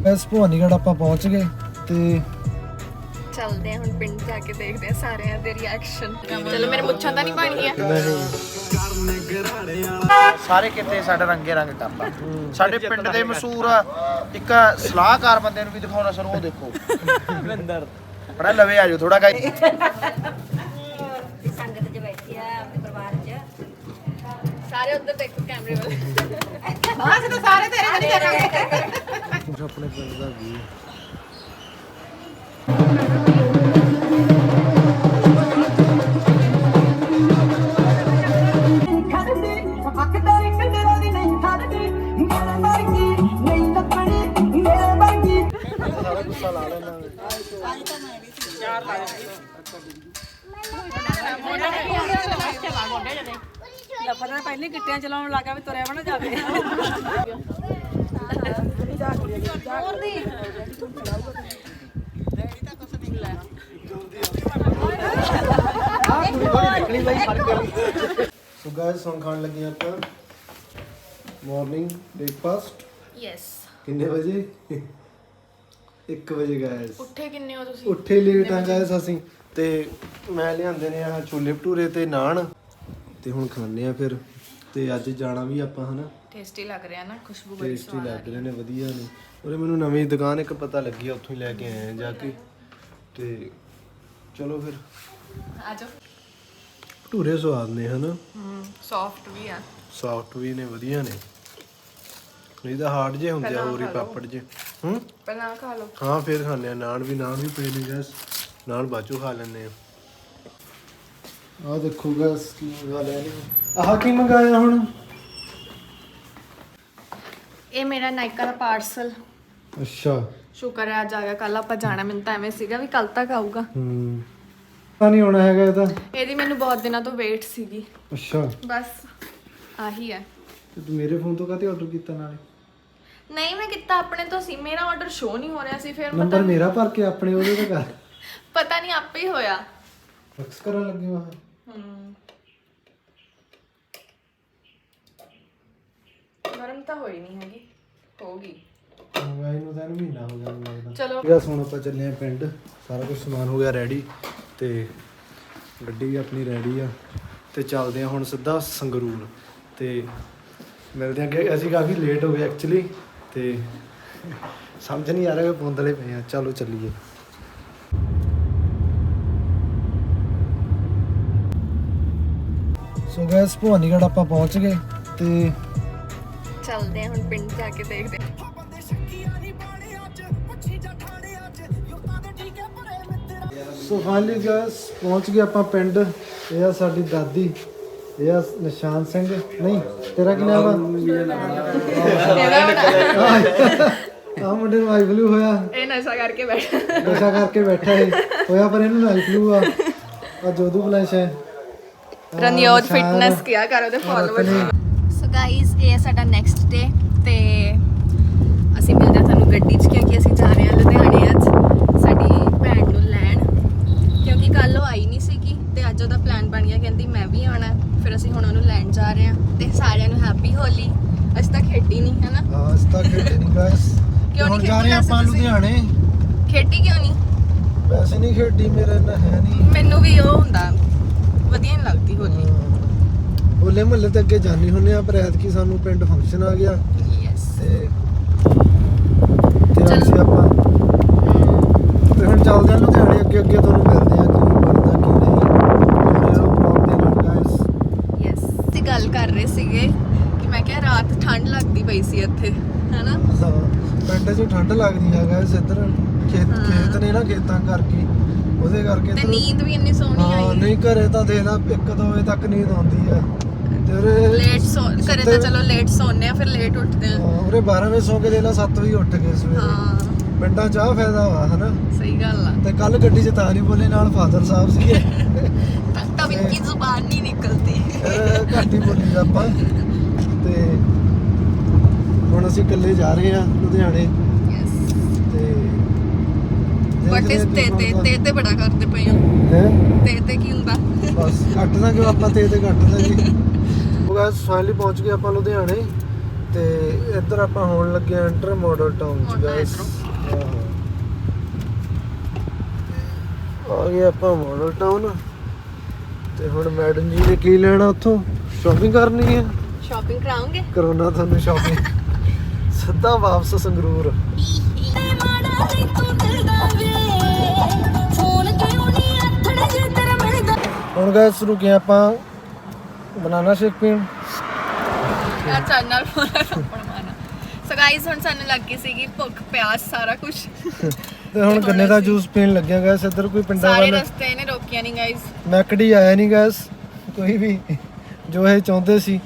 ਬਸ ਭਵਾਨੀਗੜ੍ਹ ਆਪਾਂ ਪਹੁੰਚ ਗਏ ਤੇ ਚੱਲਦੇ ਆ ਹੁਣ ਪਿੰਡ ਜਾ ਕੇ ਦੇਖਦੇ ਆ ਸਾਰਿਆਂ ਦੇ ਰਿਐਕਸ਼ਨ ਚਲੋ ਮੇਰੇ ਮੁੱਛਾਂ ਤਾਂ ਨਹੀਂ ਬਣ ਗਈਆਂ ਸਾਰੇ ਕਿਤੇ ਸਾਡਾ ਰੰਗੇ ਰੰਗ ਕਰਤਾ ਸਾਡੇ ਪਿੰਡ ਦੇ ਮਸ਼ਹੂਰ ਇੱਕ ਸਲਾਹਕਾਰ ਬੰਦੇ ਨੂੰ ਵੀ ਦਿਖਾਉਣਾ ਸਾਨੂੰ ਉਹ ਦੇਖੋ। ਵਿੰਦਰ ਬੜਾ ਲਵੇ ਆਜੋ ਥੋੜਾ ਗਾਈ ਸਾਰੇ ਉੱਧਰ ਦੇਖੋ ਕੈਮਰੇ ਵੱਲ। ਆਪਣੇ ਪਿੰਡ ਦਾ ਵੀ ਗਿੱਟਿਆਂ ਚਲਾਉਣ ਲੱਗਾ ਵੀ ਤੁਰਿਆ ਬਣਾ ਜਾਵੇ। ਸੋ ਗਾਇਸ ਹੁਣ ਖਾਣ ਲੱਗੇ ਆਪਾਂ। ਮਾਰਨਿੰਗ ਬ੍ਰੇਕਫਾਸਟ ਯੈਸ ਕਿੰਨੇ ਵਜੇ? 1 ਵਜੇ ਗਾਇਸ ਉੱਠੇ ਕਿੰਨੇ ਹੋ ਤੁਸੀਂ? ਉੱਠੇ ਲੇਟ ਆ ਗਾਇਸ ਅਸੀਂ। ਤੇ ਮੈਂ ਲਿਆਂਦੇ ਨੇ ਆ ਛੋਲੇ ਭਟੂਰੇ ਤੇ ਨਾਨ। ਤੇ ਹੁਣ ਖਾਣੇ ਆ ਫਿਰ। ਤੇ ਅੱਜ ਜਾਣਾ ਵੀ ਆਪਾਂ ਹਨਾ? ਟੇਸਟੀ ਲੱਗ ਰਿਹਾ ਨਾ ਖੁਸ਼ਬੂ ਬੜੀ ਟੇਸਟੀ ਲੱਗ ਰਹੇ ਨੇ ਵਧੀਆ ਨੇ। ਉਹਦੇ ਮੈਨੂੰ ਨਵੀਂ ਦੁਕਾਨ ਇੱਕ ਪਤਾ ਲੱਗੀ ਆ ਉੱਥੋਂ ਹੀ ਲੈ ਕੇ ਆਏ ਆ ਜਾ ਕੇ। ਤੇ ਚਲੋ ਫਿਰ। ਆ ਜਾਓ। ਭਟੂਰੇ ਸਵਾਦ ਨੇ ਹਨਾ? ਹਮ ਸੌਫਟ ਵੀ ਆ। ਸੌਫਟ ਵੀ ਨੇ ਵਧੀਆ ਨੇ। ਨਹੀਂ ਤਾਂ ਹਾਰਡ ਜੇ ਹੁੰਦੇ ਆ ਹੋਰ ਹੀ ਪਾਪੜ ਜੇ ਹੂੰ? ਪਹਿਲਾਂ ਖਾ ਲਓ। ਹਾਂ ਫਿਰ ਖਾਣੇ ਆ। ਨਾਨ ਵੀ ਨਾਨ ਵੀ ਪਏ ਨੇ ਗੈਸ ਨਾਨ ਬਾਚੂ ਖਾ ਲੈਣੇ ਆ। ਆ ਦੇਖੋ ਗੈਸ ਕੀ ਮੰਗਾ ਲਿਆ ਨੇ ਆਹ ਕੀ ਮੰਗਾਇਆ ਹੁਣ? ਇਹ ਮੇਰਾ ਨਾਇਕਾ ਦਾ ਪਾਰਸਲ। ਅੱਛਾ। ਸ਼ੁਕਰ ਹੈ ਅੱਜ ਆ ਗਿਆ। ਕੱਲ ਆਪਾਂ ਜਾਣਾ ਮੈਨੂੰ ਤਾਂ ਐਵੇਂ ਸੀਗਾ ਵੀ ਕੱਲ ਤੱਕ ਆਊਗਾ। ਹੂੰ। ਤਾਂ ਨਹੀਂ ਹੋਣਾ ਹੈਗਾ ਇਹ ਤਾਂ ਇਹਦੀ ਮੈਨੂੰ ਬਹੁਤ ਦਿਨਾਂ ਤੋਂ ਵੇਟ ਸੀਗੀ। ਅੱਛਾ। ਬਸ ਆਹੀ ਹੈ। ਤੇ ਤੂੰ ਮੇਰੇ ਫੋਨ ਤੋਂ ਕਾਹਤੇ ਆਰਡਰ ਕੀਤਾ ਨਾਲੇ? ਨਹੀਂ ਮੈਂ ਕੀਤਾ ਆਪਣੇ ਤੋਂ ਸੀ। ਮੇਰਾ ਆਰਡਰ ਸ਼ੋ ਨਹੀਂ ਹੋ ਰਿਹਾ ਸੀ ਫਿਰ ਨੰਬਰ ਮੇਰਾ ਭਰ ਕੇ ਆਪਣੇ ਉਹਦੇ ਤੇ ਕਰ। ਪਤਾ ਨਹੀਂ ਆਪੇ ਹੀ ਹੋਇਆ। ਫਿਕਸ ਕਰਨ ਲੱਗੇ ਵਾ ਹਮ ਗਰਮ ਤਾਂ ਹੋਈ ਨਹੀਂ ਹੈਗੀ ਹੋਗੀ ਮੰਗਾਈ ਨੂੰ ਤਾਂ ਇਹਨੂੰ ਮਹੀਨਾ ਹੋ ਗਿਆ ਮੈਨੂੰ ਲੱਗਦਾ। ਚਲੋ। ਠੀਕ ਆ ਹੁਣ ਆਪਾਂ ਚੱਲੇ ਆ ਪਿੰਡ ਸਾਰਾ ਕੁਝ ਸਮਾਨ ਹੋ ਗਿਆ ਰੈਡੀ ਤੇ ਗੱਡੀ ਵੀ ਆਪਣੀ ਰੈਡੀ ਆ ਤੇ ਚੱਲਦੇ ਆ ਹੁਣ ਸਿੱਧਾ ਸੰਗਰੂਰ ਤੇ ਮਿਲਦੇ ਆ ਅਸੀਂ ਕਾਫੀ ਲੇਟ ਹੋ ਗਏ ਐਕਚੁਅਲੀ ਤੇ ਸਮਝ ਨਹੀਂ ਆ ਰਿਹਾ ਕਿ ਪੁੰਦਲੇ ਪਏ ਆ। ਚਲੋ ਚੱਲੀਏ। ਸੋ ਗਾਇਸ ਭਵਾਨੀਗੜ੍ਹ ਆਪਾਂ ਪਹੁੰਚ ਗਏ ਤੇ ਚੱਲਦੇ ਆ ਹੁਣ ਪਿੰਡ ਜਾ ਕੇ ਦੇਖਦੇ ਸੋ ਫਾਈਨਲੀ ਗਾਇਸ ਪਹੁੰਚ ਗਏ ਆਪਾਂ ਪਿੰਡ। ਇਹ ਆ ਸਾਡੀ ਦਾਦੀ ਇਹ ਆ ਨਿਸ਼ਾਨ ਸਿੰਘ। ਨਹੀਂ ਤੇਰਾ ਕੀ ਨਾਮ ਆ? ਆ ਮੁੰਡੇ ਨੂੰ ਆਈ ਫਲੂ ਹੋਇਆ। ਇਹ ਨਸ਼ਾ ਕਰਕੇ ਬੈਠ। ਨਸ਼ਾ ਕਰਕੇ ਬੈਠਾ ਹੈ ਹੋਇਆ ਪਰ ਇਹਨੂੰ ਆਈ ਫਲੂ ਆ। ਆ ਜੋਦੂ ਫਲੈਸ਼ ਹੈ। ਨਿਸ਼ਾਨ, ਫਿਟਨੈਸ ਕਿਆ ਕਰ ਉਹਦੇ ਫਾਲੋਅਰ ਰਤਨੀ। ਸੋ ਗਾਇਸ ਇਹ ਸਾਡਾ ਨੈਕਸਟ ਡੇ ਤੇ ਅਸੀਂ ਮਿਲਦੇ ਹਾਂ ਤੁਹਾਨੂੰ ਗੱਡੀ 'ਚ ਕਿਉਂਕਿ ਅਸੀਂ ਜਾ ਰਹੇ ਹਾਂ ਲੁਧਿਆਣੇ ਅੱਜ ਸਾਡੀ ਭੈਣ ਨੂੰ ਲੈਣ ਕਿਉਂਕਿ ਕੱਲ ਉਹ ਆਈ ਨਹੀਂ ਸੀਗੀ ਤੇ ਅੱਜ ਉਹਦਾ ਪਲਾਨ ਬਣ ਗਿਆ ਕਹਿੰਦੀ ਮੈਂ ਵੀ ਆਉਣਾ ਫਿਰ ਅਸੀਂ ਹੁਣ ਉਹਨੂੰ ਲੈਣ ਜਾ ਰਹੇ ਹਾਂ ਤੇ ਸਾਰਿਆਂ ਨੂੰ ਹੈਪੀ ਹੋਲੀ ਅਸੀਂ ਤਾਂ ਖੇਡੀ ਨਹੀਂ ਹੈ ਨਾ ਹਾਂ ਇਸ ਤੱਕ ਖੇਡੇ ਨਹੀਂ ਗਾਇਸ ਕਿਉਂ ਹੁਣ ਨਹੀਂ ਜਾ ਰਹੇ ਖੇਡੀ ਆਪਾਂ ਤੁਸੀਂ? ਲੁਧਿਆਣੇ ਖੇਡੀ ਕਿਉਂ ਨਹੀਂ ਵੈਸੇ ਨਹੀਂ ਖੇਡੀ ਮੇਰੇ ਨਾਲ ਹੈ ਨਹੀਂ ਮੈਨੂੰ ਵੀ ਉਹ ਹੁੰਦਾ ਵਧੀਆ ਨਹੀਂ ਲੱਗਦੀ ਹੋਲੀ ਹੋਲੇ ਮਹੱਲੇ ਤੇ ਅੱਗੇ ਜਾਣੀ ਹੁੰਨੇ ਆ ਪਰ ਐਤਕੀ ਸਾਨੂੰ ਪਿੰਡ ਫੰਕਸ਼ਨ ਆ ਗਿਆ। ਯੈਸ ਤੇ ਤੇ ਅਸੀਂ ਆਪਾਂ ਤੇ ਹੁਣ ਚੱਲਦੇ ਆ ਲੁਧਿਆਣੇ ਅੱਗੇ ਅੱਗੇ ਤੁਹਾਨੂੰ ਮਿਲਦੇ ਆ ਕੀ ਬਣਦਾ ਕੀ ਨਹੀਂ। ਮੇਰੇ ਬਲੌਗ ਦੇ ਨਾਲ ਗਾਇਸ ਯੈਸ ਅਸੀਂ ਗੱਲ ਕਰ ਰਹੇ ਸੀਗੇ ਕਿ ਮੈਂ ਕਿਹਾ ਰਾਤ ਠੰਡ ਲੱਗਦੀ ਪਈ ਸੀ ਇੱਥੇ ਹੈਨਾ? ਹਾਂ ਪਿੰਡ 'ਚ ਠੰਡ ਲੱਗਦੀ ਆ ਗਾਇਸ ਇੱਧਰ ਖੇਤ ਖੇਤ ਨੇ ਨਾ ਖੇਤਾਂ ਕਰਕੇ ਉਹਦੇ ਕਰਕੇ ਤੇ ਨੀਂਦ ਵੀ ਇੰਨੀ ਸੋਹਣੀ ਆਈ। ਨਹੀਂ ਘਰੇ ਤਾਂ ਦੇਖ ਲਾ 1-2 ਵਜੇ ਤੱਕ ਨੀਂਦ ਆਉਂਦੀ ਆ। ਤੇ ਲੇਟ ਸੋ ਕਰੇ ਤਾਂ ਚਲੋ ਲੇਟ ਸੌਂਦੇ ਆ ਫਿਰ ਲੇਟ ਉੱਠਦੇ ਆ। ਉਰੇ 12 ਵਜੇ ਸੌ ਕੇ ਦੇਖ ਲਾ 7 ਵਜੇ ਉੱਠ ਗਏ ਸਵੇਰੇ। ਹਾਂ। ਪਿੰਡਾਂ 'ਚ ਆਹ ਫਾਇਦਾ ਵਾ ਹਨਾ? ਸਹੀ ਗੱਲ ਆ। ਤੇ ਕੱਲ ਗੱਡੀ 'ਚ ਤਾਂ ਨਹੀਂ ਬੋਲੇ ਨਾਲ ਫਾਦਰ ਸਾਹਿਬ ਸੀਗੇ। ਤਾਂ ਤਬ ਇਨਕੀ ਜ਼ੁਬਾਨ ਨਹੀਂ ਨਿਕਲਤੀ ਫਿਰ ਘੱਟ ਹੀ ਬੋਲੀ ਦਾ ਆਪਾਂ। ਤੇ ਹੁਣ ਅਸੀਂ ਇਕੱਲੇ ਜਾ ਰਹੇ ਆ ਲੁਧਿਆਣੇ। ਤੇ ਬਟ ਇਸ ਤੇ ਤੇ ਤੇ ਤੇ ਬੜਾ ਕਰਦੇ ਪਏ ਆ ਹੈ? ਤੇ ਤੇ ਕੀ ਹੁੰਦਾ? ਬਸ ਕੱਟ ਦਾਂਗੇ ਆਪਾਂ ਤੇ ਤੇ ਕੱਟ ਦਾਂਗੇ ਉਹ ਗਾਇਸ ਫਾਈਨਲੀ ਪਹੁੰਚ ਗਏ ਆਪਾਂ ਲੁਧਿਆਣੇ। ਤੇ ਇੱਧਰ ਆਪਾਂ ਹੋਣ ਲੱਗੇ ਐਂਟਰ ਮਾਡਲ ਟਾਊਨ ਚ ਗਾਇਸ ਆ ਗਏ ਆਪਾਂ ਮਾਡਲ ਟਾਊਨ ਤੇ ਹੁਣ ਮੈਡਮ ਜੀ ਨੇ ਕੀ ਲੈਣਾ ਉੱਥੋਂ? ਸ਼ਾਪਿੰਗ ਕਰਨੀ ਹੈ? ਸ਼ਾਪਿੰਗ ਕਰਾਉਂਗੇ ਕਰੋਨਾ ਤੁਹਾਨੂੰ ਸ਼ਾਪਿੰਗ ਸਿੱਧਾ ਵਾਪਸ ਸੰਗਰੂਰ। ਹੁਣ ਗਾਇਸ ਰੁਕੇ ਆਪਾਂ ਬਨਾਨਾ ਸ਼ੇਕ ਪੀਣ ਯਾਰ ਸਾਡੇ ਨਾਲ ਪੂਰਾ ਥੱਪੜ ਮਾਰਨਾ ਸੋ ਗਾਇਸ ਹੁਣ ਸਾਨੂੰ ਲੱਗ ਗਈ ਸੀਗੀ ਭੁੱਖ ਪਿਆਸ ਸਾਰਾ ਕੁਝ ਤੇ ਹੁਣ ਗੰਨੇ ਦਾ ਜੂਸ ਪੀਣ ਲੱਗਿਆ ਗਾਇਸ ਇੱਧਰ ਕੋਈ ਪਿੰਡਾਂ ਸਾਰੇ ਵਾਲੇ ਰਸਤੇ ਨੇ ਰੋਕਿਆ ਨਹੀਂ ਗਾਇਸ ਮੈਕਡੀ ਆਇਆ ਨਹੀਂ ਗਾਇਸ ਕੋਈ ਵੀ ਜੋ ਇਹ ਚਾਹੁੰਦੇ ਸੀ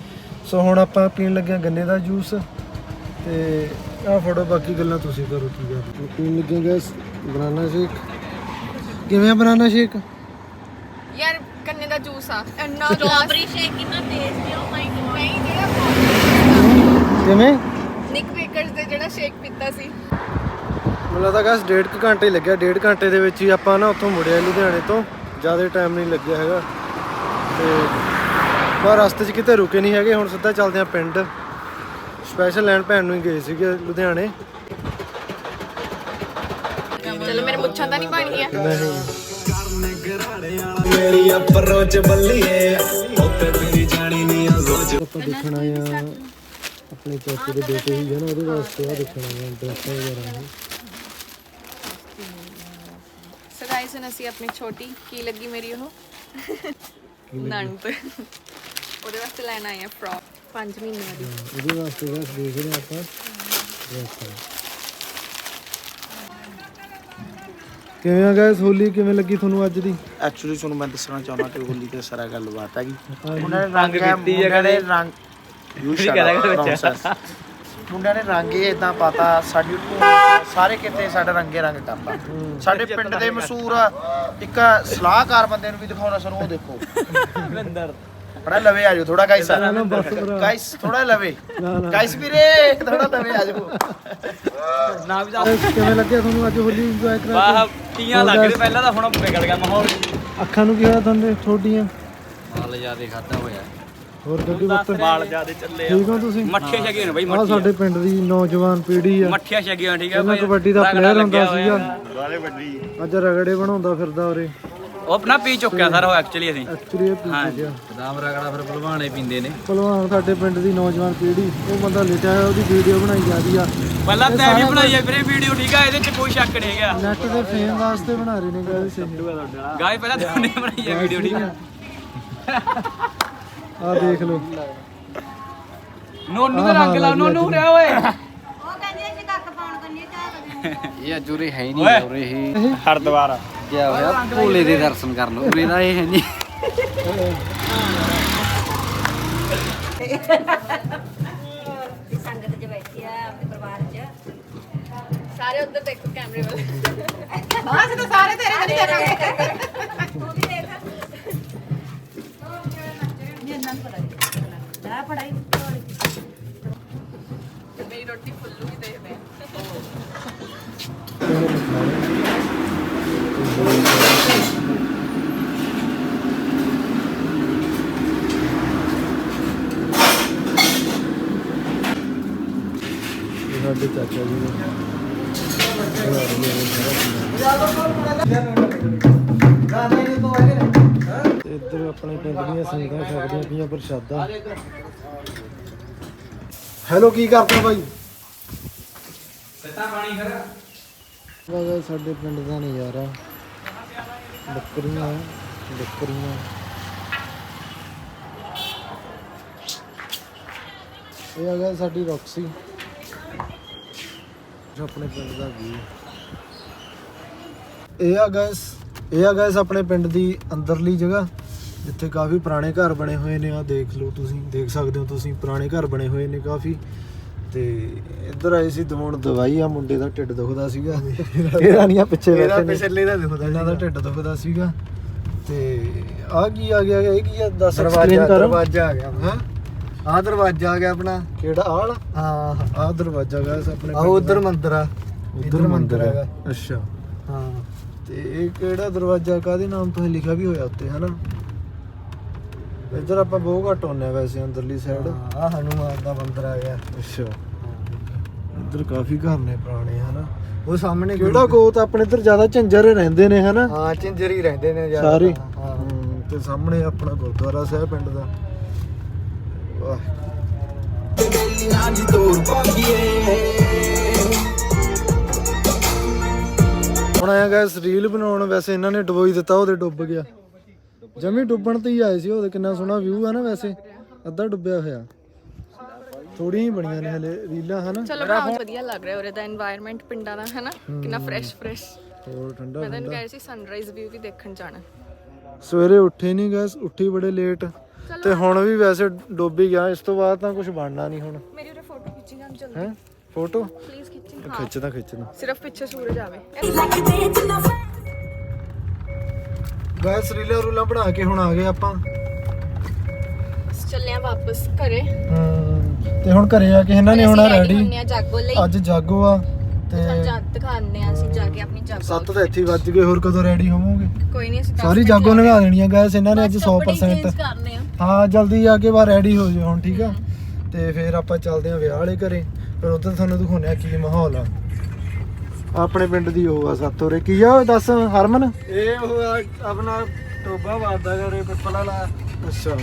ਸੋ ਹੁਣ ਆਪਾਂ ਪੀਣ ਲੱਗੇ ਹਾਂ ਗੰਨੇ ਦਾ ਜੂਸ ਤੇ ਆਹ ਫੜੋ ਬਾਕੀ ਗੱਲਾਂ ਤੁਸੀਂ ਕਰੋ ਕੀ ਕਰ ਪੀਣ ਲੱਗੇ ਗਾਇਸ ਬਨਾਨਾ ਸ਼ੇਕ ਕਿਵੇਂ ਆ ਬਨਾਨਾ ਸ਼ੇਕ ਯਾਰ ਕੰਨੇ ਦਾ ਜੂਸ ਆ। ਇੰਨਾ ਸਟ੍ਰਾਬੇਰੀ ਸ਼ੇਕ ਕਿੰਨਾ ਟੇਸਟੀ ਓ ਮਾਈ ਗॉड ਨਹੀਂ ਜਿਹੜਾ ਕਿਵੇਂ? ਨਿਕ ਬੇਕਰਸ ਦੇ ਜਿਹੜਾ ਸ਼ੇਕ ਪੀਤਾ ਸੀ। ਮੈਨੂੰ ਲੱਗਦਾ ਗਾਇਸ ਡੇਢ ਕੁ ਘੰਟੇ ਹੀ ਲੱਗਿਆ। ਡੇਢ ਘੰਟੇ ਦੇ ਵਿੱਚ ਹੀ ਆਪਾਂ ਨਾ ਉੱਥੋਂ ਮੁੜਿਆ ਲੁਧਿਆਣੇ ਤੋਂ। ਜ਼ਿਆਦਾ ਟਾਈਮ ਨਹੀਂ ਲੱਗਿਆ ਹੈਗਾ। ਤੇ ਪਰ ਰਸਤੇ 'ਚ ਕਿਤੇ ਰੁਕੇ ਨਹੀਂ ਹੈਗੇ। ਹੁਣ ਸਿੱਧਾ ਚੱਲਦੇ ਆ ਪਿੰਡ। ਸਪੈਸ਼ਲ ਲੈਣ ਭੈਣ ਨੂੰ ਹੀ ਗਏ ਸੀਗੇ ਲੁਧਿਆਣੇ। ਚਲੋ ਮੇਰੇ ਮੁੱਛਾਂ ਤਾਂ ਨਹੀਂ ਬਣ ਗਈਆਂ। ਨਹੀਂ। ਮੇਰੀ ਅਪਰੋਚ ਬੱਲੀਏ ਉੱਤੇ ਮੇਰੀ ਜਾਣੀ ਨਹੀਂ ਆ ਸੋਚ। ਆਪਾਂ ਦੇਖਣਾ ਆ ਆਪਣੇ ਚਾਚੇ ਦੇ ਬੇਟੇ ਹੀ ਹੈ ਨਾ ਉਹਦੇ ਵਾਸਤੇ ਆ ਦੇਖਣਾ ਆ ਡਰੈਸ ਵਗੈਰਾ ਸੋ ਗਾਇਸ ਹੁਣ ਅਸੀਂ ਆਪਣੀ ਛੋਟੀ ਕੀ ਲੱਗੀ ਮੇਰੀ ਉਹ? ਨਣਤ ਉਹਦੇ ਵਾਸਤੇ ਲੈਣ ਆਏ ਆ ਫਰॉक 5 ਮਹੀਨਿਆਂ ਦੀ। ਉਹਦੇ ਵਾਸਤੇ ਬਸ ਦੇਖ ਰਹੇ ਆਪਾਂ। ਡਰੈਸ। ਕਿਵੇਂ ਆ ਗਾਇਸ ਹੋਲੀ ਕਿਵੇਂ ਲੱਗੀ ਤੁਹਾਨੂੰ ਅੱਜ ਦੀ? ਐਕਚੁਅਲੀ ਤੁਹਾਨੂੰ ਮੈਂ ਦੱਸਣਾ ਚਾਹੁੰਦਾ ਕਿ ਹੋਲੀ ਤੇ ਸਾਰਾ ਗੱਲਬਾਤ ਹੈਗੀ। ਉਹਨਾਂ ਨੇ ਰੰਗ ਮੁੰਡਿਆਂ ਨੇ ਰੰਗ ਯੂ ਬੱਚਾ ਮੁੰਡਿਆਂ ਨੇ ਰੰਗ ਹੀ ਇਦਾਂ ਪਾਤਾ ਸਾਡੀ ਸਾਰੇ ਕਿਤੇ ਸਾਡਾ ਰੰਗੇ ਰੰਗ ਕਰਤਾ। ਸਾਡੇ ਪਿੰਡ ਦੇ ਮਸ਼ਹੂਰ ਇੱਕ ਸਲਾਹਕਾਰ ਬੰਦੇ ਨੂੰ ਵੀ ਦਿਖਾਉਣਾ ਸਾਨੂੰ ਉਹ ਦੇਖੋ। ਵਿੰਦਰ ਬੜਾ ਲਵੇ ਆਜੋ ਥੋੜਾ ਗਾਇਸ ਗਾਇਸ ਥੋੜਾ ਲਵੇ। ਗਾਇਸ ਵੀਰੇ ਥੋੜਾ ਲਵੇ ਆਜੋ ਕਿਵੇਂ ਲੱਗਿਆ ਤੁਹਾਨੂੰ ਅੱਜ ਹੋਲੀ ਇੰਜੋਏ ਕਰਾ ਵਾਹ ਤੀਆਂ ਲੱਗ ਰਹੇ ਪਹਿਲਾਂ ਤਾਂ ਹੁਣ ਵਿਗੜ ਗਿਆ ਮਾਹੌਲ। ਅੱਖਾਂ ਨੂੰ ਕੀ ਹੋਇਆ ਤੁਹਾਨੂੰ ਥੋਡੀਆਂ ਮਾਲ ਜਿਆਦੇ ਖਾਦਾ ਹੋਇਆ। ਹੋਰ ਗੱਡੀ ਬੱਤ ਮਾਲ ਜਿਆਦੇ ਚੱਲੇ ਠੀਕ ਹੋ ਤੁਸੀਂ? ਮੱਠੀਆਂ ਛਗੀਆਂ ਨੇ ਬਾਈ ਆ ਸਾਡੇ ਪਿੰਡ ਦੀ ਨੌਜਵਾਨ ਪੀੜ੍ਹੀ ਆ। ਮੱਠੀਆਂ ਛਗੀਆਂ ਠੀਕ ਪਹਿਲਾਂ ਬਾਈ। ਕਬੱਡੀ ਦਾ ਪਲੇਅਰ ਹੁੰਦਾ। ਸੀਗਾ। ਬਾਲੇ ਵੱਡੀ। ਅੱਜ ਰਗੜੇ ਬਣਾਉਂਦਾ ਫਿਰਦਾ ਉਰੇ। ਉਹ ਆਪਣਾ ਪੀ ਚੁੱਕਿਆ ਸਰ ਉਹ ਐਕਚੁਅਲੀ ਅਸੀਂ। ਐਕਚੁਅਲੀ ਇਹ ਪੀਛੇ ਗਿਆ ਬਦਾਮ ਰਗੜਾ ਫਿਰ ਭਲਵਾਨੇ ਪੀਂਦੇ ਨੇ। ਭਲਵਾਨ ਸਾਡੇ ਪਿੰਡ ਦੀ ਨੌਜਵਾਨ ਪੀੜ੍ਹੀ ਉਹ ਬੰਦਾ ਲਿਟਿਆ ਹੋਇਆ ਉਹਦੀ ਵੀਡੀਓ ਬਣਾਈ ਜਾਂਦੀ ਆ। ਪਹਿਲਾਂ ਤਾਂ ਵੀ ਬਣਾਈ ਹੈ ਵੀਰੇ ਵੀਡੀਓ ਠੀਕ ਆ ਇਹਦੇ ਚ ਕੋਈ ਸ਼ੱਕ ਨਹੀਂ ਹੈਗਾ। ਨੈਟ ਦੇ ਫੇਮ ਵਾਸਤੇ ਬਣਾ ਰਹੇ ਨੇ ਗਾਇਸ ਗਾਇ ਪਹਿਲਾਂ ਤੁਹਾਡੇ ਬਣਾਈ ਹੈ ਵੀਡੀਓ ਠੀਕ ਆ। ਆ ਦੇਖ ਲਓ। ਨੋਨੂ ਦਾ ਰੰਗ ਲਾ ਨੋਨੂ ਰਿਹਾ ਓਏ। ਇਹ ਅੱਜ ਉਰੇ ਹੈ ਹੀ ਨਹੀਂ ਉਰੇ ਇਹ ਹਰਦਵਾਰ ਗਿਆ ਹੋਇਆ ਭੋਲੇ ਦੇ ਦਰਸ਼ਨ ਕਰਨ। ਉਰੇ ਦਾ ਇਹ ਹੈ ਨਹੀਂ ਸੰਗਤ 'ਚ ਬੈਠੀ ਆ ਆਪਣੇ ਪਰਿਵਾਰ 'ਚ ਸਾਰੇ ਉੱਧਰ ਦੇਖੋ ਕੈਮਰੇ ਵਾਲੇ। ਬਸ ਤਾਂ ਸਾਰੇ ਤੇਰੇ ਕਰੀ ਜਾਣਾ ਤੂੰ ਵੀ ਦੇਖ ਇਹ ਨੰਨ ਪੜਾਈ ਲੈ ਪੜਾਈ ਮੇਰੀ ਰੋਟੀ ਫੁੱਲੂ ਹੀ ਦੇਖਦੇ ਆ ਇਹ ਸਾਡੇ ਚਾਚਾ ਜੀ ਨੇ ਤੇ ਇੱਧਰ ਆਪਣੇ ਪਿੰਡ ਦੀਆਂ ਸੰਗਤਾਂ ਛਕਦੀਆਂ ਪਈਆਂ ਪ੍ਰਸ਼ਾਦਾ। ਹੈਲੋ ਕੀ ਕਰਦਾ ਬਾਈ? ਸਿੱਧਾ ਪਾਣੀ ਫਿਰ। ਵਾਗਾ ਸਾਡੇ ਪਿੰਡ ਦਾ ਨਜ਼ਾਰਾ। ਬੱਕਰੀਆਂ ਬੱਕਰੀਆਂ। ਇਹ ਆ ਗਿਆ ਸਾਡੀ ਰੌਕਸੀ। ਜੋ ਆਪਣੇ ਪਿੰਡ ਦਾ ਵੀ ਇਹ ਆ ਗੈਸ ਇਹ ਆ ਗੈਸ ਆਪਣੇ ਪਿੰਡ ਦੀ ਅੰਦਰਲੀ ਜਗ੍ਹਾ ਜਿੱਥੇ ਕਾਫੀ ਪੁਰਾਣੇ ਘਰ ਬਣੇ ਹੋਏ ਨੇ। ਆ ਦੇਖ ਲਓ ਤੁਸੀਂ ਦੇਖ ਸਕਦੇ ਹੋ ਤੁਸੀਂ ਪੁਰਾਣੇ ਘਰ ਬਣੇ ਹੋਏ ਨੇ ਕਾਫੀ। ਤੇ ਇੱਧਰ ਆਏ ਸੀ ਦਵਾਉਣ ਦਵਾਈ ਆ ਮੁੰਡੇ ਦਾ ਢਿੱਡ ਦੁਖਦਾ ਸੀਗਾ। ਇਹਦਾ ਨਹੀਂ ਆ ਪਿੱਛੇ ਨੇ। ਪਿਛਲੇ ਦਾ ਦੁਖਦਾ ਇਹਨਾਂ ਦਾ ਢਿੱਡ ਦੁਖਦਾ ਸੀਗਾ। ਤੇ ਆ ਕੀ ਆ ਗਿਆ ਇਹ ਕੀ ਆ? ਦੱਸ ਦਰਵਾਜ਼ਾ ਆ ਗਿਆ। ਹਾਂ? ਆ ਦਰਵਾਜ਼ਾ ਆ ਗਿਆ ਆਪਣਾ। ਕਿਹੜਾ ਆਲ ਹਾਂ। ਆ ਦਰਵਾਜ਼ਾ ਗਿਆ ਆਪਣੇ ਆ ਉਧਰ ਮੰਦਿਰ ਆ। ਉਧਰ ਮੰਦਿਰ ਹੈਗਾ। ਅੱਛਾ। ਹਾਂ। ਤੇ ਇਹ ਕਿਹੜਾ ਦਰਵਾਜ਼ਾ ਕਾਦੇ ਨਾਮ ਤੋਂ ਲਿਖਿਆ ਵੀ ਹੋਇਆ ਉੱਤੇ ਹਨਾ? ਇੱਧਰ ਆਪਾਂ ਬਹੁਤ ਘੱਟ ਹੁੰਨੇ ਵੈਸੇ ਅੰਦਰਲੀ ਸਾਈਡ ਆ ਹਨੂਮਾਨ ਦਾ ਮੰਦਿਰ ਆ ਗਿਆ। ਅੱਛਾ। ਇੱਧਰ ਕਾਫੀ ਘਰ ਨੇ ਪੁਰਾਣੇ ਹਨਾ? ਉਹ ਸਾਹਮਣੇ ਕਿਹੜਾ ਗੋਤ ਆਪਣੇ ਇੱਧਰ ਜ਼ਿਆਦਾ ਝੰਜਰ ਰਹਿੰਦੇ ਨੇ ਹਨਾ? ਹਾਂ ਚਿੰਜਰ ਹੀ ਰਹਿੰਦੇ ਨੇ ਜ਼ਿਆਦਾ ਸਾਰੇ। ਤੇ ਸਾਹਮਣੇ ਆਪਣਾ ਗੁਰਦੁਆਰਾ ਸਾਹਿਬ ਪਿੰਡ ਦਾ। ਗੱਲਾਂ ਦੀ ਆਇਆ ਗਾਇਸ ਰੀਲ ਬਣਾਉਣ ਵੈਸੇ ਇਹਨਾਂ ਨੇ ਡਬੋਈ ਦਿੱਤਾ ਉਹਦੇ ਡੁੱਬ ਗਿਆ। ਜਮੀ ਡੁੱਬਣ ਤੇ ਹੀ ਆਏ ਸੀ ਉਹਦੇ ਕਿੰਨਾ ਸੋਹਣਾ ਵਿਊ ਆ ਨਾ ਵੈਸੇ ਅੱਧਾ ਡੁੱਬਿਆ ਹੋਇਆ। ਥੋੜੀ ਹੀ ਬਣੀਆਂ ਨੇ ਹਲੇ ਰੀਲਾਂ ਹਨਾ? ਚਲੋ ਬਹੁਤ ਵਧੀਆ ਲੱਗ ਰਿਹਾ ਉਰੇ ਦਾ ਪਿੰਡਾਂ ਦਾ ਹਨਾ? ਕਿੰਨਾ ਫਰੈਸ਼ ਫਰੈਸ਼ ਹੋਰ ਠੰਡਾ ਮੈਂ ਤਾਂ ਗਏ ਸੀ ਸਨਰਾਈਜ਼ ਵੀ ਦੇਖਣ ਜਾਣਾ। ਸਵੇਰੇ ਉੱਠੇ ਨਹੀਂ ਗਾਇਸ ਉੱਠੀ ਬੜੇ ਲੇਟ ਤੇ ਹੁਣ ਵੀ ਵੈਸੇ ਡੁੱਬ ਹੀ ਗਿਆ ਇਸ ਤੋਂ ਬਾਅਦ ਤਾਂ ਕੁਝ ਬਣਨਾ ਨਹੀਂ ਹੁਣ। ਮੇਰੀ ਉਰੇ ਫੋਟੋ ਖਿੱਚੀ ਜਾਂ ਜਲਦੀ। ਹੈ? ਫੋਟੋ ਪਲੀਜ਼ ਖਿੱਚੀ ਹਾਂ। ਖਿੱਚਦਾ ਖਿੱਚਦਾ ਸਿਰਫ ਪਿੱਛੇ ਸੂਰਜ ਆਵੇ। ਗਾਇਸ ਰੀਲਾਂ ਰੂਲਾਂ ਬਣਾ ਕੇ ਹੁਣ ਆ ਗਏ ਆਪਾਂ। ਚੱਲੇ ਆ ਵਾਪਸ ਘਰੇ। ਹਮ, ਤੇ ਹੁਣ ਘਰੇ ਆ ਕੇ ਇਹਨਾਂ ਨੇ ਹੋਣਾ ਰੈਡੀ ਜਾਗੋ ਲਈ। ਅੱਜ ਜਾਗੋ ਆ। ਤੇ ਜਦ ਦਿਖਾਉਂਦੇ ਆ ਅਸੀਂ ਜਾ ਕੇ ਆਪਣੀ ਜਾਗੋ ਸੱਤ ਤਾਂ ਇੱਥੇ ਹੀ ਵੱਜ ਗਏ ਹੋਰ ਕਦੋਂ ਰੈਡੀ ਹੋਵੋਗੇ? ਕੋਈ ਨਹੀਂ ਅਸੀਂ ਸਾਰੀ ਜਾਗੋ ਲਗਾ ਦੇਣੀ ਆ ਗਾਇਸ ਇਹਨਾਂ ਨੇ ਅੱਜ 100% ਚੇਂਜ ਕਰਨੇ ਆ। ਹਾਂ ਜਲਦੀ ਜਾ ਕੇ ਬਾਹਰ ਰੈਡੀ ਹੋ ਜਾਓ ਹੁਣ ਠੀਕ ਆ? ਤੇ ਫਿਰ ਆਪਾਂ ਚੱਲਦੇ ਆ ਵਿਆਹ ਵਾਲੇ ਘਰੇ। ਫਿਰ ਉਧਰ ਤੁਹਾਨੂੰ ਦਿਖਾਉਂਦੇ ਆ ਕੀ ਮਾਹੌਲ ਆ। ਆਪਣੇ ਪਿੰਡ ਦੀ ਉਹ ਆ ਸੱਤੋਰੇ ਕੀ ਆ ਦੱਸ ਹਰਮਨ? ਇਹ ਉਹ ਆ ਆਪਣਾ ਟੋਬਾ ਵਾਦਾ ਕਰੇ ਪਿੱਪਲ ਵਾਲਾ। ਅੱਛਾ।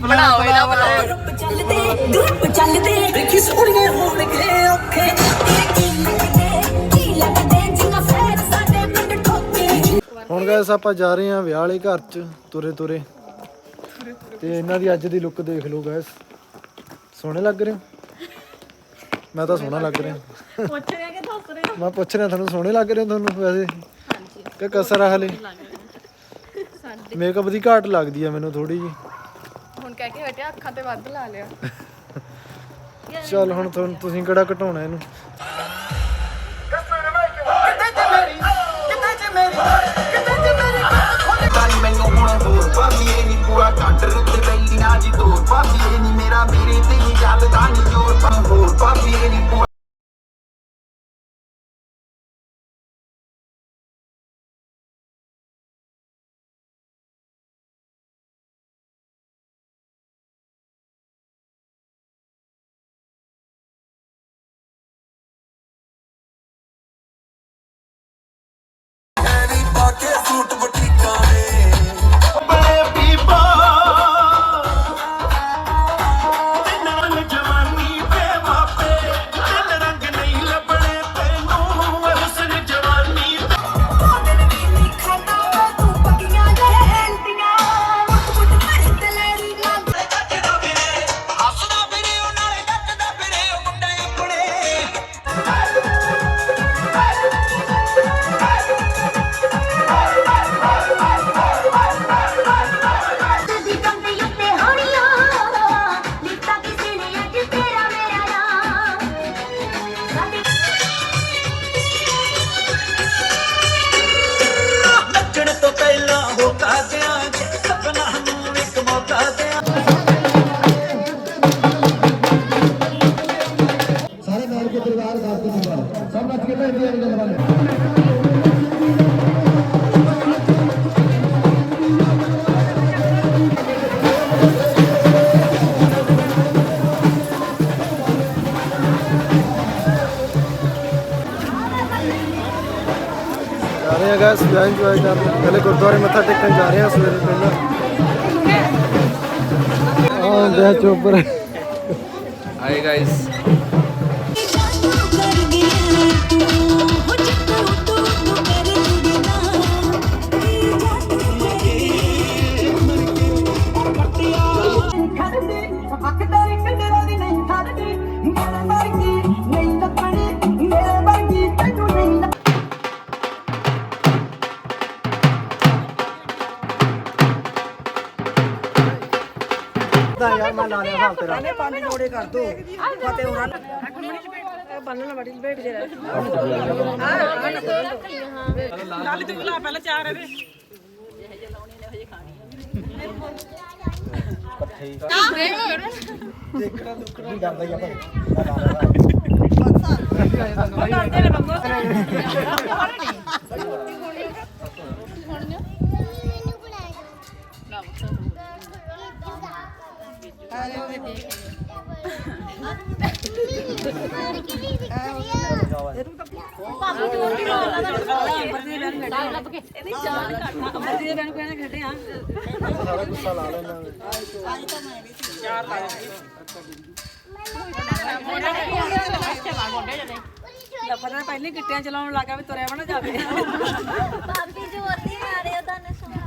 ਬਣਾਓ ਇਹਦਾ ਬਣਾਓ। ਚੱਲਦੇ ਗਰੁੱਪ ਚੱਲਦੇ। ਵੇਖੀ ਸੋਹਣੀਆਂ ਹੋਣਗੇ ਔਖੇ। ਕੀ ਲੱਗਦੇ ਕੀ ਲੱਗਦੇ ਜਿੰਨਾ ਫੈਰ ਸਾਡੇ ਪਿੰਡ ਠੋਕੇ ਹੁਣ ਗਾਇਸ ਆਪਾਂ ਜਾ ਰਹੇ ਆ ਵਿਆਹ ਵਾਲੇ ਘਰ ਚ ਤੁਰੇ ਤੁਰੇ। ਤੇ ਇਹਨਾਂ ਦੀ ਅੱਜ ਦੀ ਲੁੱਕ ਦੇਖ ਲਓ ਗਾਇਸ ਸੋਹਣੇ ਲੱਗ ਰਹੇ ਹੋ? ਮੈਂ ਤਾਂ ਸੋਹਣਾ ਲੱਗ ਰਿਹਾ। ਪੁੱਛ ਰਿਹਾ ਕਿ ਦੱਸ ਰਿਹਾ ਮੈਂ ਪੁੱਛ ਰਿਹਾ ਤੁਹਾਨੂੰ ਸੋਹਣੇ ਲੱਗ ਰਹੇ ਹੋ ਤੁਹਾਨੂੰ ਵੈਸੇ? ਕਿ ਕਸਰ ਆ ਹਲੇ? ਮੇਕਅਪ ਦੀ ਘਾਟ ਲੱਗਦੀ ਆ ਮੈਨੂੰ ਥੋੜੀ ਜੀ ਹੁਣ ਕਹਿ ਕੇ ਹਟਿਆ ਅੱਖਾਂ ਤੇ ਵੱਧ ਲਾ ਲਿਆ। ਚੱਲ ਹੁਣ ਤੁਹਾਨੂੰ ਤੁਸੀਂ ਕਿਹੜਾ ਘਟਾਉਣਾ ਇਹਨੂੰ? ਪੂਰਾ ਮੇਰਾ? ਮੇਰੇ? ਤੇ ਹੀ ਚੱਲਦਾ ਨੀ ਜੋਰ ਪਾ ਹੋਰ ਭਾਬੀਏ ਨੀ ਪੂਰਾ ਜਾ ਰਹੇ ਆ ਗਾਇਸ ਵਿਆਹ ਇੰਜੋਏ ਕਰ ਰਹੇ ਹਾਂ। ਪਹਿਲੇ ਗੁਰਦੁਆਰੇ ਮੱਥਾ ਟੇਕਣ ਜਾ ਰਹੇ ਆ ਸਵੇਰੇ ਪਹਿਲਾਂ ਆਹ ਇਕੱਠੇ ਹੀ ਤਾਂ ਨਹੀਂ ਹੋਇਆ ਦੇਖਣਾ ਦੁੱਖਣਾ ਡਰਦਾ ਹੀ ਆ ਭਾਈ ਅਰੇ ਉਹ ਦੇਖ ਸਾਰਾ ਗੁੱਸਾ ਲਾ ਲੈਂਦਾ ਪਤਾ ਪਹਿਲੇ ਗਿੱਟਿਆਂ ਚਲਾਉਣ ਲੱਗਾ ਵੀ ਤੁਰਿਆ ਬਣਾ ਜਾਵੇ ਭਾਬੀ ਜੋਰ ਨਹੀਂ ਆ ਰਿਹਾ ਤੁਹਾਨੂੰ ਸੁਣਾ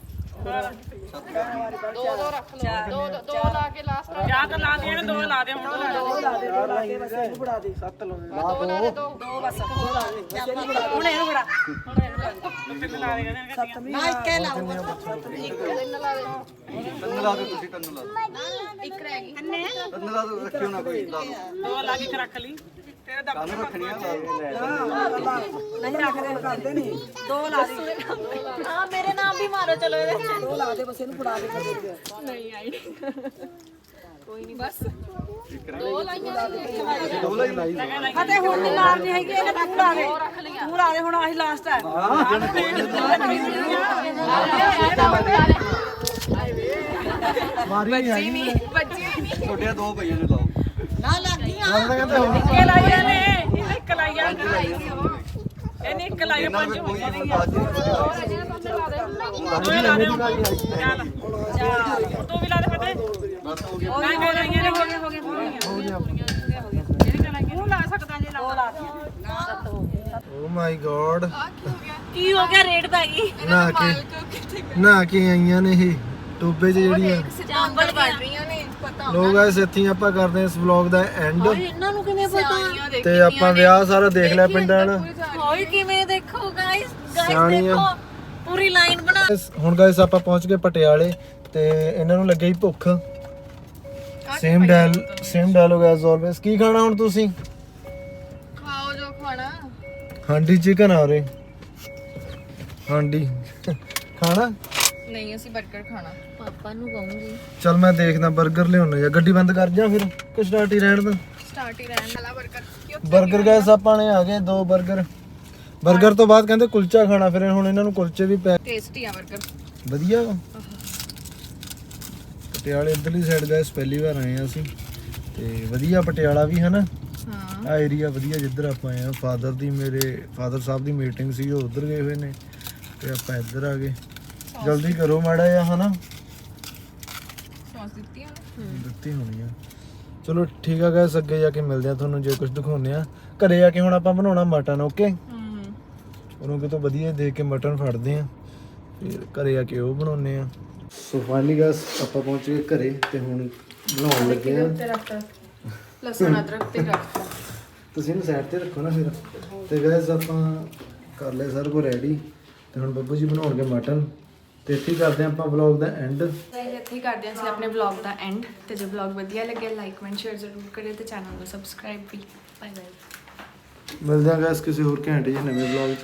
ਜਾਂ ਤਾਂ ਲਾ ਦੇ ਦੋ ਲਾ ਦੇ ਹੁਣ ਸੱਤ ਲਾਉਂਦੇ ਲਾ ਦੋ ਹੁਣ ਇਹਨੂੰ ਫੜਾ ਤਿੰਨ ਲਾ ਦੇ ਕਹਿੰਦੇ ਨਾ ਇੱਕੇ ਲਾ ਤੰਨ ਲਾ ਦੋ ਤੁਸੀਂ ਤੰਨ ਲਾ ਦੋ ਇੱਕ ਰਹਿ ਗਈ ਤੰਨ ਲਾ ਦੋ ਰੱਖਿਓ ਨਾ ਕੋਈ ਲਾ ਦੋ ਦੋ ਲਾ ਕੇ ਰੱਖ ਲਈ। ਤੇਰੇ ਦਾ ਕੰਨ ਰੱਖਣੀਆਂ ਲਾ ਦੋ ਨਹੀਂ ਰੱਖਦੇ ਕਰਦੇ ਨਹੀਂ। ਦੋ ਲਾ ਦੇ। ਹਾਂ ਮੇਰੇ ਨਾਮ ਵੀ ਮਾਰੋ ਚਲੋ ਇਹਦੇ ਦੋ ਲਾ ਦੇ ਬਸ ਇਹਨੂੰ ਫੜਾ ਦੇ ਨਹੀਂ ਆਈ। ਕੋਈ ਨਹੀਂ ਬਸ। ਦੋ ਲਾਈ ਲਾਈ ਫਤੇ ਹੁਣ ਨਹੀਂ ਮਾਰਨੀ ਹੈਗੀ ਇਹਨੇ ਤੂੰ ਲਾ ਦੇ। ਤੂੰ ਲਾ ਦੇ ਹੁਣ ਆਹੀ ਲਾਸਟ ਹੈ। ਮਾਰੀ ਨਹੀਂ ਆਈ। ਬੱਜੀ ਨਹੀਂ। ਛੋਟਿਆ ਦੋ ਪਈਆਂ ਨੇ ਨਾ ਲੱਗੀਆਂ ਕਹਿੰਦੇ ਹੁਣ ਇੱਕੇ ਲਾਈਆਂ ਨੇ ਇਹ ਇੱਕ ਲਾਈਆਂ ਇਹਨੇ ਇੱਕ ਲਾਈਆਂ ਪੰਜ ਹੋ ਗਈਆਂ ਨੇ ਚੱਲ ਚੱਲ ਤੂੰ ਵੀ ਲਾ ਦੇ ਫਤੇ ਮੈਂ ਕਿਹਾ ਲਾਈਆਂ ਨੇ। ਹੋ ਗਏ ਹੋ ਗਏ ਹੋ ਗਈਆਂ ਤੂੰ ਲਾ ਸਕਦਾ ਜੇ ਲਾ। ਲਾ ਓ ਮਾਈ ਗॉड ਕੀ ਹੋ ਗਿਆ? ਰੇਡ ਪੈ ਗਈ ਨਾ ਕੇ ਨਾ ਕੇ ਆਈਆਂ ਨੇ ਇਹ। ਟੋਬੇ 'ਚ ਜਿਹੜੀਆਂ ਚਾਂਬਲ ਬਣ ਰਹੀਆਂ ਨੇ ਪਤਾ ਲੋਕ ਐਸ ਇੱਥੇ ਹੀ ਆਪਾਂ ਕਰਦੇ ਹਾਂ ਇਸ ਵਲੌਗ ਦਾ ਐਂਡ ਇਹਨਾਂ ਨੂੰ ਕਿਵੇਂ ਦੇਖ ਤੇ ਆਪਾਂ ਵਿਆਹ ਸਾਰਾ ਦੇਖ ਲਿਆ ਪਿੰਡਾਂ ਨਾਲ ਹੋਈ ਕਿਵੇਂ ਦੇਖੋ ਗਾਇਸ ਗਾਇਸ ਸਿਆਣੀਆਂ। ਦੇਖੋ ਪੂਰੀ ਲਾਈਨ ਬਣਾ। ਹੁਣ ਗਾਇਸ ਆਪਾਂ ਪਹੁੰਚ ਗਏ ਪਟਿਆਲੇ ਤੇ ਇਹਨਾਂ ਨੂੰ ਲੱਗੀ ਭੁੱਖ। Same dial same dialogue as always ਕੀ ਖਾਣਾ ਹੁਣ ਤੁਸੀਂ? ਖਾਓ ਜੋ ਖਾਣਾ। ਹਾਂਡੀ ਚਿਕਨ ਆ ਰਹੇ ਹਾਂਡੀ। ਖਾਣਾ? ਨਹੀਂ ਮੈਂ ਦੇਖਦਾ 버ਗਰ ਲਿਆਉਣਾ ਜਾਂ ਗੱਡੀ ਬੰਦ ਕਰ ਜਾ ਫਿਰ ਕੁਛ ਸਟਾਰਟ ਹੀ ਰਹਿਣ ਦਾ। ਸਟਾਰਟ ਹੀ ਰਹਿਣ ਵਾਲਾ 버ਗਰ 버ਗਰ ਗਾਇਸ ਆਪਾਂ ਨੇ ਆ ਗਏ ਦੋ 버ਗਰ 버ਗਰ ਤੋਂ ਬਾਅਦ ਕਹਿੰਦੇ ਕੁਲਚਾ ਖਾਣਾ ਫਿਰ ਹੁਣ ਇਹਨਾਂ ਨੂੰ ਕੁਲਚੇ ਵੀ ਪੈ ਟੇਸਟੀ ਆ 버ਗਰ ਵਧੀਆ ਪਟਿਆਲੇ ਇਧਰਲੀ ਸਾਈਡ ਗਾਇਸ ਪਹਿਲੀ ਵਾਰ ਆਏ ਆ ਅਸੀਂ। ਤੇ ਵਧੀਆ ਪਟਿਆਲਾ ਵੀ ਹਨਾ? ਹਾਂ। ਆ ਏਰੀਆ ਵਧੀਆ ਜਿੱਧਰ ਆਪਾਂ ਆਏ ਆ ਫਾਦਰ ਦੀ ਮੇਰੇ ਫਾਦਰ ਸਾਹਿਬ ਦੀ ਮੀਟਿੰਗ ਸੀ ਉਹ ਉਧਰ ਗਏ ਹੋਏ ਨੇ। ਤੇ ਆਪਾਂ ਇੱਧਰ ਆ ਗਏ। ਜਲਦੀ ਕਰੋ ਮਾੜਾ ਜਿਹਾ ਹਨਾ? ਸੌਸ ਦਿੱਤੀ ਉਹਨੇ? ਦਿੱਤੀ ਹੋਣੀ ਆ। ਚਲੋ ਠੀਕ ਆ ਗਾਇਸ ਅੱਗੇ ਜਾ ਕੇ ਮਿਲਦੇ ਆ ਤੁਹਾਨੂੰ ਜੇ ਕੁਝ ਦਿਖਾਉਂਦੇ ਆ। ਘਰੇ ਜਾ ਕੇ ਹੁਣ ਆਪਾਂ ਬਣਾਉਣਾ ਮਟਨ ਓਕੇ ਹੂੰ। ਉਹਨੂੰ ਕਿਤੋਂ ਵਧੀਆ ਦੇਖ ਕੇ ਮਟਨ ਫੜਦੇ ਆ। ਫਿਰ ਘਰੇ ਆ ਕੇ ਉਹ ਬਣਾਉਨੇ ਆ। ਸੋ ਫਾਈਨਲੀ ਗਾਇਸ ਆਪਾਂ ਪਹੁੰਚ ਗਏ ਘਰੇ ਤੇ ਹੁਣ ਬਣਾਉਣ ਲੱਗੇ ਆ। ਲਸਣ ਅਦਰਕ ਤੇ ਰੱਖ ਤੁਸੀਂ ਇਹਨੂੰ ਸਾਈਡ ਤੇ ਰੱਖੋ ਨਾ ਫਿਰ। ਤੇ ਗਾਇਸ ਆਪਾਂ ਕਰ ਲਿਆ ਸਰ ਕੋ ਰੈਡੀ ਤੇ ਹੁਣ ਬੱਬੂ ਜੀ ਬਣਾਉਣਗੇ ਮਟਨ। ਤੇ ਇੱਥੇ ਹੀ ਕਰਦੇ ਆਪਾਂ ਵਲੌਗ ਦਾ ਐਂਡ ਗਾਇਸ ਇੱਥੇ ਹੀ ਕਰਦੇ ਹਾਂ ਅਸੀਂ ਆਪਣੇ ਵਲੌਗ ਦਾ ਐਂਡ ਤੇ ਜੇ ਵਲੌਗ ਵਧੀਆ ਲੱਗਿਆ ਲਾਈਕ ਕਮੈਂਟ ਸ਼ੇਅਰ ਜ਼ਰੂਰ ਕਰਿਓ ਤੇ ਚੈਨਲ ਨੂੰ ਸਬਸਕ੍ਰਾਈਬ ਵੀ। ਬਾਏ ਬਾਏ ਮਿਲਦੇ ਆ ਗਾਇਸ ਕਿਸੇ ਹੋਰ ਘੈਂਟ ਜਿਹੇ ਨਵੇਂ ਵਲੌਗ